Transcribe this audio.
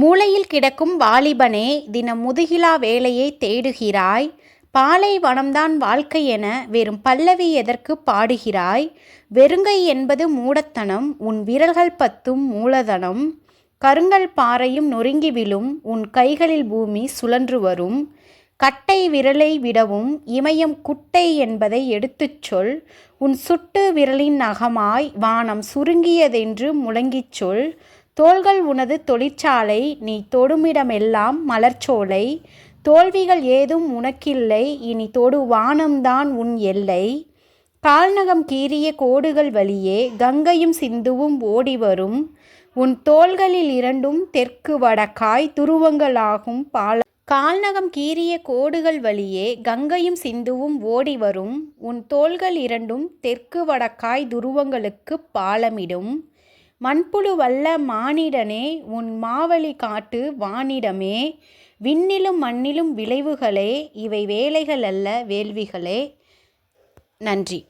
மூலையில் கிடக்கும் வாலிபனே தினம் முதுகிலா வேலையை தேடுகிறாய். பாலைவனம்தான் வாழ்க்கை என வெறும் பல்லவி எதற்கு பாடுகிறாய்? வெறுங்கை என்பது மூடத்தனம் உன் விரல்கள் பத்தும் மூலதனம். கருங்கல் பாறையும் நொறுங்கி விழும் உன் கைகளில் பூமி சுழன்று வரும். கட்டை விரலை விடவும் இமயம் குட்டை என்பதை எடுத்துச் சொல். உன் சுட்டு விரலின் நகமாய் வானம் சுருங்கியதென்று முழங்கிச் சொல். தோள்கள் உனது தொழிற்சாலை நீ தொடுமிடமெல்லாம் மலர்ச்சோலை. தோல்விகள் ஏதும் உனக்கில்லை இனி தொடு வானம்தான் உன் எல்லை. கால்நகம் கீறிய கோடுகள் வழியே கங்கையும் சிந்துவும் ஓடி வரும் உன் தோள்களில் இரண்டும் தெற்கு வடக்காய் துருவங்களாகும் பால. கால்நகம் கீறிய கோடுகள் வழியே கங்கையும் சிந்துவும் ஓடி வரும் உன் தோள்கள் இரண்டும் தெற்கு வடக்காய் துருவங்களுக்கு பாலமிடும். மண்புழு வல்ல மானிடனே உன் மாவழி காட்டு வானிடமே. விண்ணிலும் மண்ணிலும் விளைவுகளே இவை வேலைகள் அல்ல வேள்விகளே. நன்றி.